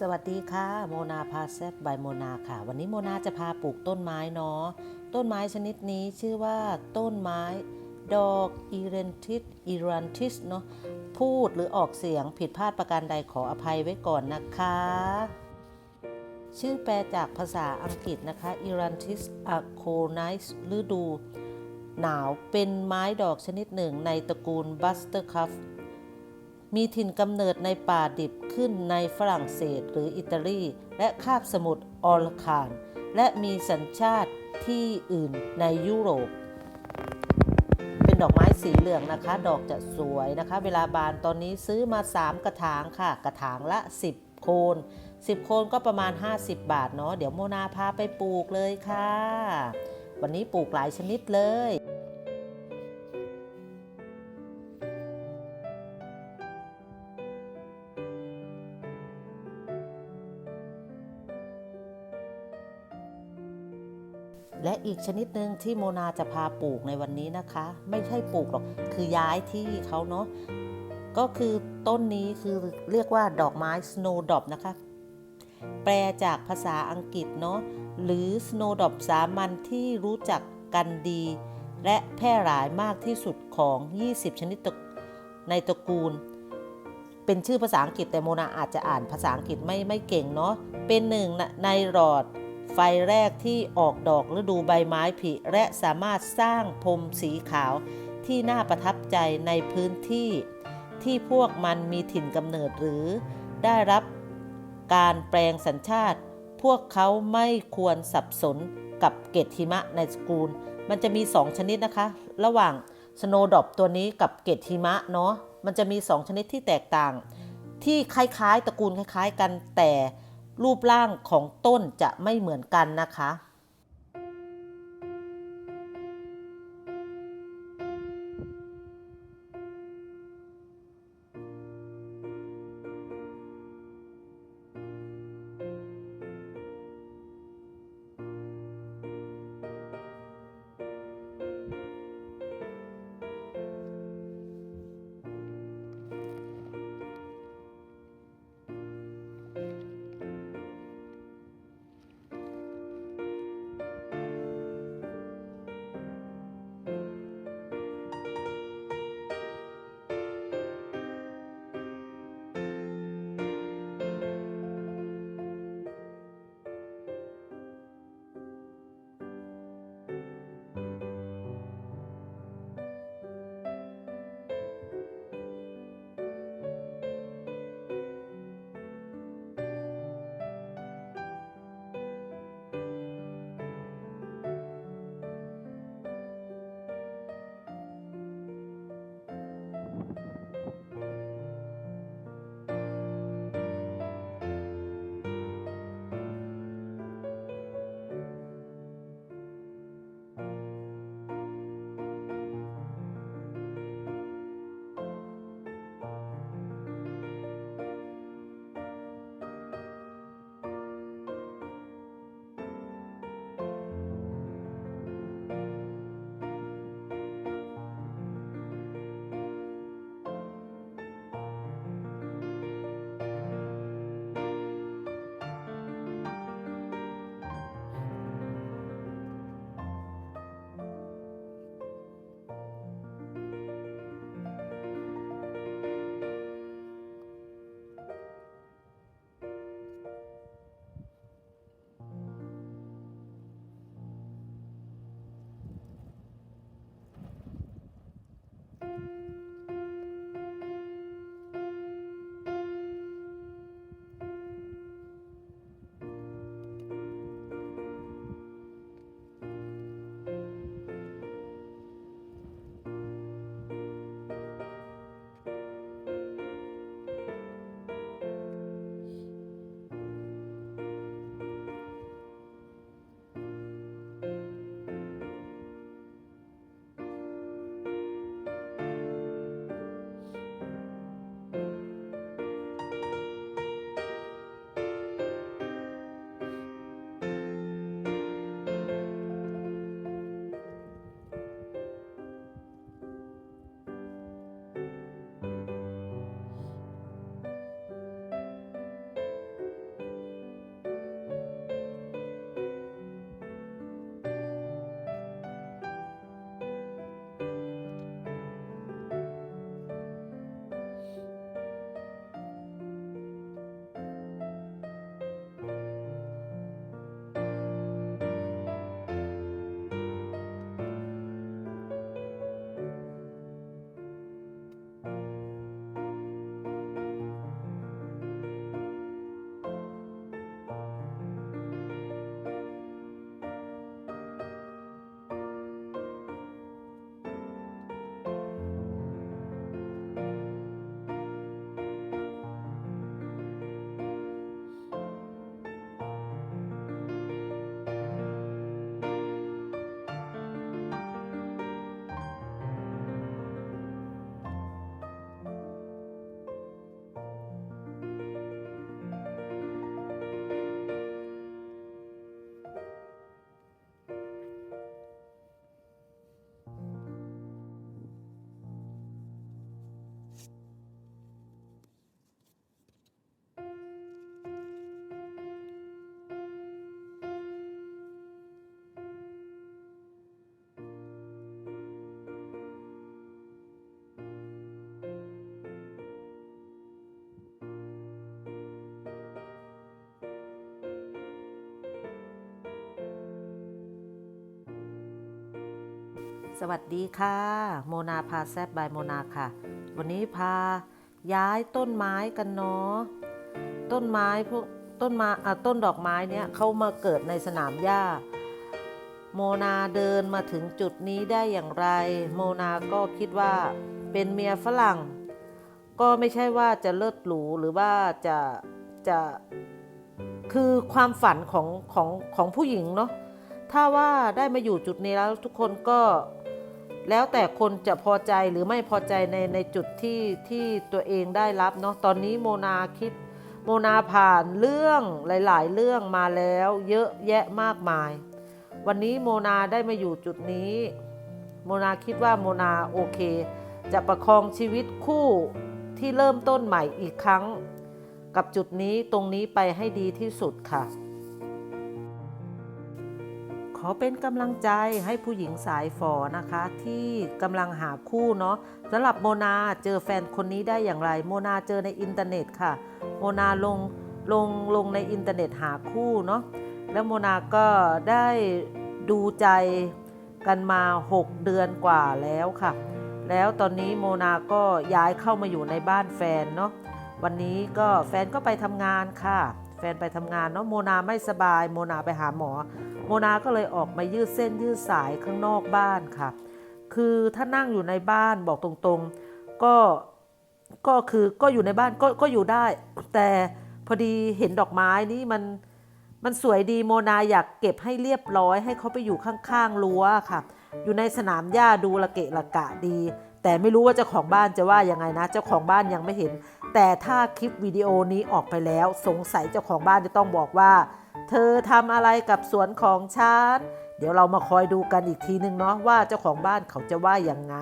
สวัสดีค่ะโมนาพาแซดบายโมนาค่ะ วันนี้โมนาจะพาปลูกต้นไม้เนาะต้นไม้ชนิดนี้ชื่อว่าต้นไม้ดอกอีเรนทิสอีรันทิสเนาะพูดหรือออกเสียงผิดพลาดประการใดขออภัยไว้ก่อนนะคะ ชื่อแปลจากภาษาอังกฤษนะคะ i r a n t i s a c o n i s ฤดู หนาวเป็นไม้ดอกชนิดหนึ่งในตระกูลบัสเตอร์คัฟ มีถิ่นกำเนิดในป่าดิบขึ้นในฝรั่งเศสหรืออิตาลี และคาบสมุทรออลคาน และมีสัญชาติที่อื่นในยุโรป เป็นดอกไม้สีเหลืองนะคะ ดอกจะสวยนะคะ เวลาบานตอนนี้ซื้อมา 3 กระถางค่ะ กระถางละ 10 โคน 10 โคนก็ประมาณ 50 บาทเนาะเดี๋ยวโมนาพาไปปลูกเลยค่ะ วันนี้ปลูกหลายชนิดเลย อีกชนิดหนึ่งที่โมนาจะพาปลูกในวันนี้นะคะ ไม่ใช่ปลูกหรอกคือย้ายที่เขาเนาะก็คือต้นนี้คือเรียกว่าดอกไม้ snowdrop นะคะ แปลจากภาษาอังกฤษเนาะหรือ snowdrop สามัญที่รู้จักกันดี และแพร่หลายมากที่สุดของ 20 ชนิดในตระกูล เป็นชื่อภาษาอังกฤษแต่โมนาอาจจะอ่านภาษาอังกฤษไม่ไม่เก่งเนาะเป็นหนึ่งในหลอด ไฟแรกที่ออกดอกฤดูใบไม้ผลิและสามารถสร้างพรมสีขาวที่น่าประทับใจในพื้นที่ ที่พวกมันมีถิ่นกำเนิดหรือได้รับการแปลงสัญชาติ พวกเขาไม่ควรสับสนกับเกตหิมะในสกูล มันจะมี 2 ชนิดนะคะ ระหว่างสโนด o ปตัวนี้กับเกตหิมะเนาะมันจะมี 2 ชนิดที่แตกต่าง ที่คล้ายๆ ตระกูลคล้าย ๆ กันแต่ รูปร่างของต้นจะไม่เหมือนกันนะคะ สวัสดีค่ะ โมนาพาแซบบายโมนาค่ะ วันนี้พาย้ายต้นไม้กันเนาะต้นไม้พวกต้นม้อะต้นดอกไม้เนี้ยเขามาเกิดในสนามหญ้า โมนาเดินมาถึงจุดนี้ได้อย่างไร โมนาก็คิดว่าเป็นเมียฝรั่ง ก็ไม่ใช่ว่าจะเลิศหรูหรือว่าจะจะคือความฝันของของของผู้หญิงเนาะถ้าว่าได้มาอยู่จุดนี้แล้วทุกคนก็ แล้วแต่คนจะพอใจหรือไม่พอใจในในจุดที่ที่ตัวเองได้รับเนาะตอนนี้โมนาคิด โมนาผ่านเรื่องหลาย ๆ เรื่องมาแล้ว เยอะแยะมากมาย วันนี้โมนาได้มาอยู่จุดนี้ โมนาคิดว่าโมนาโอเค จะประคองชีวิตคู่ที่เริ่มต้นใหม่อีกครั้ง กับจุดนี้ตรงนี้ไปให้ดีที่สุดค่ะ อเป็นกำลังใจให้ผู้หญิงสายฝอนะคะ ที่กำลังหาคู่เนาะสำหรับโมนาเจอแฟนคนนี้ได้อย่างไร โมนาเจอในอินเทอร์เน็ตค่ะ โมนาลงลงลงในอินเทอร์เน็ตหาคู่เนาะแล้วโมนาก็ได้ดูใจกันมา 6 เดือนกว่าแล้วค่ะ แล้วตอนนี้โมนาก็ย้ายเข้ามาอยู่ในบ้านแฟนเนาะวันนี้ก็แฟนก็ไปทำงานค่ะ แฟนไปทำงานเนาะโมนาไม่สบาย โมนาไปหาหมอ โมนาก็เลยออกมายืดเส้นยืดสายข้างนอกบ้านค่ะ คือถ้านั่งอยู่ในบ้านบอกตรงๆ ก็ก็คือก็อยู่ในบ้านก็ก็อยู่ได้ แต่พอดีเห็นดอกไม้นี่มันมันสวยดีโมนาอยากเก็บให้เรียบร้อย ให้เขาไปอยู่ข้างๆรั้วค่ะ อยู่ในสนามหญ้าดูละเกะละกะดี แต่ไม่รู้ว่าเจ้าของบ้านจะว่ายังไงนะ เจ้าของบ้านยังไม่เห็น แต่ถ้าคลิปวิดีโอนี้ออกไปแล้ว สงสัยเจ้าของบ้านจะต้องบอกว่า เธอทำอะไรกับสวนของฉัน เดี๋ยวเรามาคอยดูกันอีกทีนึงเนาะว่าเจ้าของบ้านเขาจะว่ายังไง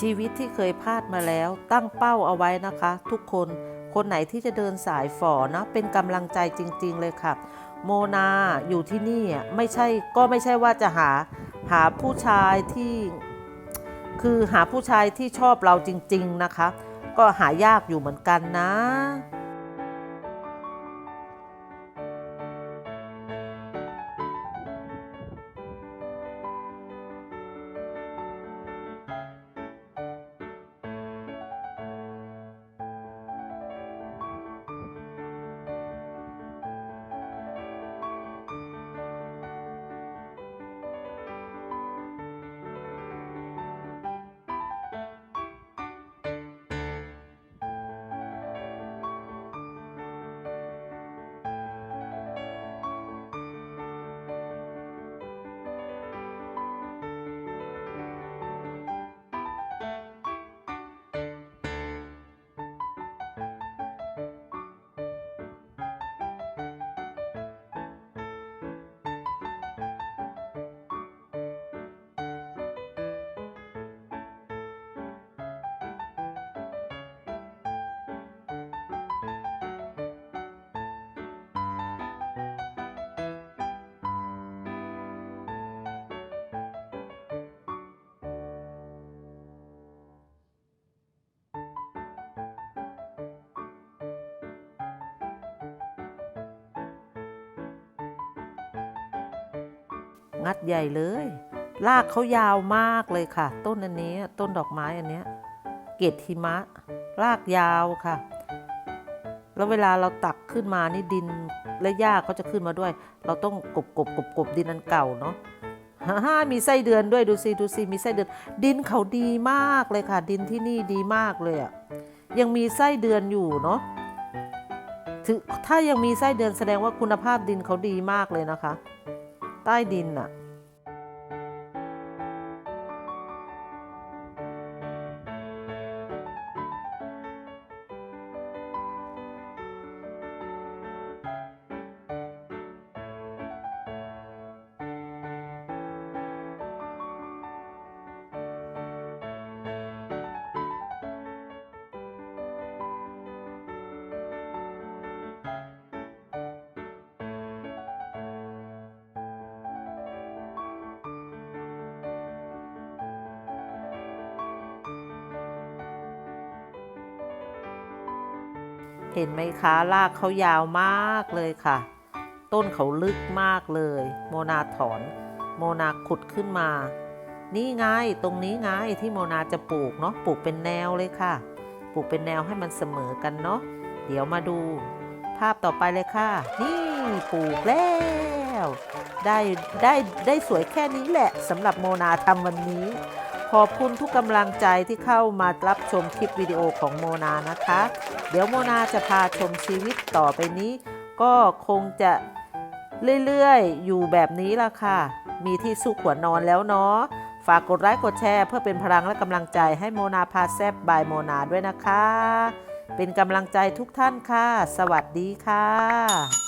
ชีวิตที่เคยพลาดมาแล้วตั้งเป้าเอาไว้นะคะ ทุกคนคนไหนที่จะเดินสายฝ่อนะเป็นกำลังใจจริง ๆ เลยค่ะ โมนาอยู่ที่นี่ไม่ใช่ก็ไม่ใช่ว่าจะหาหาผู้ชายที่คือหาผู้ชายที่ชอบเราจริง ๆนะคะ ก็หายากอยู่เหมือนกันนะ งัดใหญ่เลยรากเขายาวมากเลยค่ะ ต้นอันนี้ต้นดอกไม้อันเนี้ยเกตหิมะรากยาวค่ะ แล้วเวลาเราตักขึ้นมานี่ดินและหญ้าเขาจะขึ้นมาด้วย เราต้องกบกบกบกบดินอันเก่าเนาะฮ่ามีไส้เดือนด้วยดูสิดูสิมีไส้เดือน ดินเขาดีมากเลยค่ะ ดินที่นี่ดีมากเลยอะยังมีไส้เดือนอยู่เนาะถ้ายังมีไส้เดือนแสดงว่าคุณภาพดินเขาดีมากเลยนะคะ ใต้ดินอะ เห็นไหมคะรากเขายาวมากเลยค่ะ ต้นเขาลึกมากเลย โมนาถอน โมนาขุดขึ้นมา นี่ไงตรงนี้ไงที่โมนาจะปลูกเนาะปลูกเป็นแนวเลยค่ะ ปลูกเป็นแนวให้มันเสมอกันเนาะเดี๋ยวมาดู ภาพต่อไปเลยค่ะ นี่ปลูกแล้วได้ได้ได้สวยแค่นี้แหละสำหรับโมนาทำวันนี้ขอบคุณทุกกำลังใจที่เข้ามารับชมคลิปวิดีโอของโมนานะคะ เดี๋ยวโมนาจะพาชมชีวิตต่อไปนี้ ก็คงจะเรื่อยๆ อยู่แบบนี้ละค่ะ มีที่สุขหัวนอนแล้วเนาะ ฝากกดไลค์กดแชร์ เพื่อเป็นพลังและกำลังใจให้โมนาพาแซบบายโมนาด้วยนะคะ เป็นกำลังใจทุกท่านค่ะ สวัสดีค่ะ